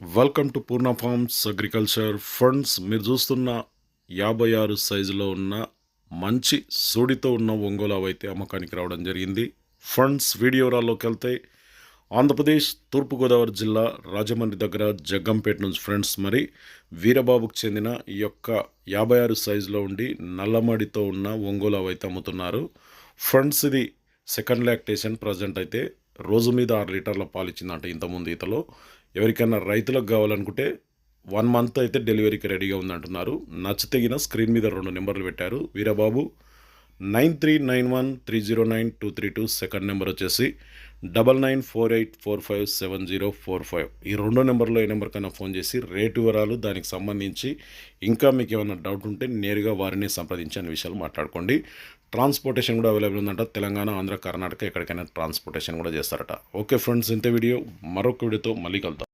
Welcome to Purna farms agriculture funds మీరు చూస్తున్న యాభై ఆరు సైజులో ఉన్న మంచి సూడితో ఉన్న ఒంగోలు అవైతే అమ్మకానికి రావడం జరిగింది. ఫండ్స్ వీడియోరాల్లోకి వెళ్తే ఆంధ్రప్రదేశ్ తూర్పుగోదావరి జిల్లా రాజమండ్రి దగ్గర జగ్గంపేట నుంచి ఫ్రెండ్స్ మరి వీరబాబుకు చెందిన ఈ యొక్క యాభై ఆరు సైజులో ఉండి నల్లమడితో ఉన్న ఒంగోలు అవైతే అమ్ముతున్నారు. ఫండ్స్ ఇది సెకండ్ లాక్టేషన్ ప్రజెంట్ అయితే రోజు మీద ఆరు లీటర్ల పాలు ఇచ్చిందంట ఇంతకుముందు ఈతలో. ఎవరికైనా రైతులకు కావాలనుకుంటే వన్ మంత్ అయితే డెలివరీకి రెడీగా ఉందంటున్నారు. నచ్చతగిన స్క్రీన్ మీద రెండు నెంబర్లు పెట్టారు. Veerababu nine three nine one three zero nine two three two second number వచ్చేసి double nine four eight four five seven zero four five. ఈ రెండో నెంబర్లో ఏ నెంబర్ కన్నా ఫోన్ చేసి రేటు వివరాలు దానికి సంబంధించి ఇంకా మీకు ఏమైనా డౌట్ ఉంటే నేరుగా వారిని సంప్రదించి అనే విషయాలు మాట్లాడుకోండి. ట్రాన్స్పోర్టేషన్ కూడా అవైలబుల్ ఉందంట. తెలంగాణ ఆంధ్ర కర్ణాటక ఎక్కడికైనా ట్రాన్స్పోర్టేషన్ కూడా చేస్తారట. ఓకే ఫ్రెండ్స్ ఇంత వీడియో. మరొక వీడియోతో మళ్ళీ కలుద్దాం.